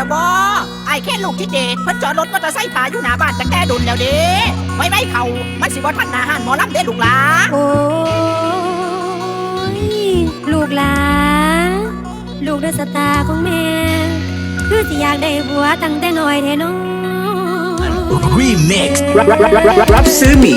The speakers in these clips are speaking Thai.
ละบอไอ้แค่ลูกที่เดชเพิ่นจอดรถมอเตอร์ไซค์ถาอยู่หน้าบ้านจะแก้ดุนแล้วเด้ไม่ไม่เขามันสิบ่ทันหน้าห้านหมอลำเด้ลูกหลาโอ้ยลูกหลาลูกเด้อสตาของแม่ คือที่อยากได้บัวตั้งแต่น้อยแท้น้อง Remix รับรับรับรับรับซื้อหมี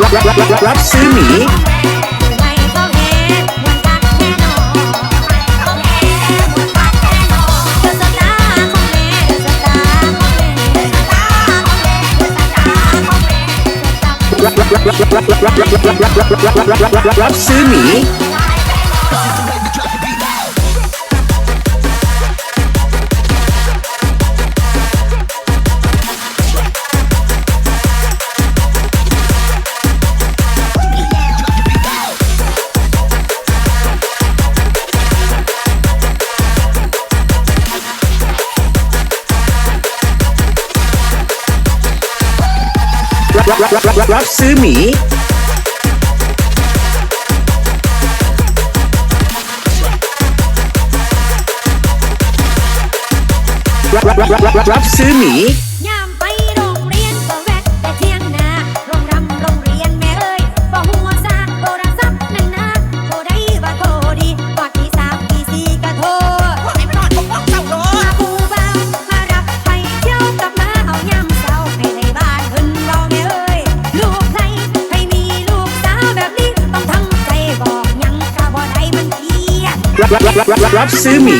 รับรับรับรับรับซื้อหมีรับรับรับรับรับรับรับรับรับรับรับรับรับรับรับรับซื้อหมี รับซื้อหมีรับรับรับรับรับซื้อหมี รับรับรับรับรับซื้อหมี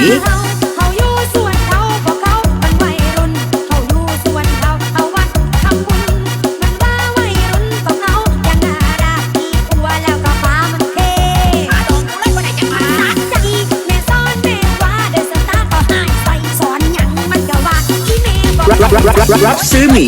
รับรับรับรับรับซื้อหมี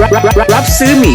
รับรับรับรับซื้อหมี